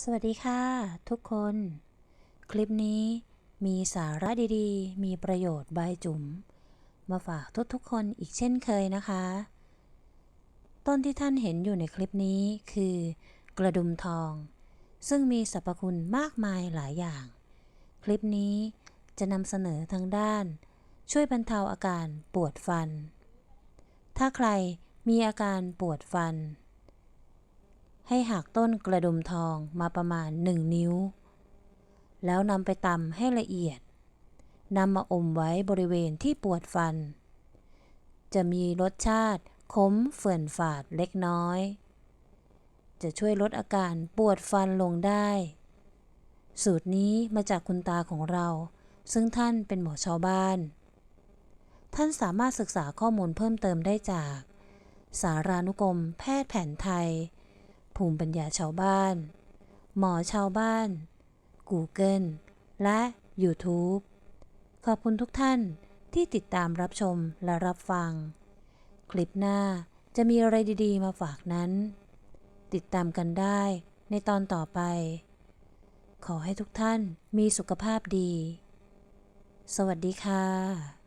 สวัสดีค่ะ ทุกคน คลิปนี้มีสาระดีๆ มีประโยชน์บายจุ๋ม มาฝากทุกๆคนอีกเช่นเคยนะคะ ต้นที่ท่านเห็นอยู่ในคลิปนี้คือกระดุมทอง ซึ่งมีสรรพคุณมากมายหลายอย่าง คลิปนี้จะนำเสนอทางด้าน ช่วยบรรเทาอาการปวดฟัน ถ้าใครมีอาการปวดฟัน ให้หักต้นกระดุมทองมาประมาณ 1 นิ้ว แล้วนำไปตำให้ละเอียดนำมาอมไว้บริเวณที่ปวดฟัน จะมีรสชาติขมเฟื่อนฝาดเล็กน้อย จะช่วยลดอาการปวดฟันลงได้ สูตรนี้มาจากคุณตาของเรา ซึ่งท่านเป็นหมอชาวบ้าน ท่านสามารถศึกษาข้อมูลเพิ่มเติมได้จาก สารานุกรมแพทย์แผนไทย ภูมิปัญญาชาวบ้าน หมอชาวบ้าน Google และ YouTube ขอบคุณทุกท่านที่ติดตามรับชมและรับฟัง คลิปหน้าจะมีอะไรดี ๆ มาฝากนั้น ติดตามกันได้ในตอนต่อไป ขอให้ทุกท่านมีสุขภาพดี สวัสดีค่ะ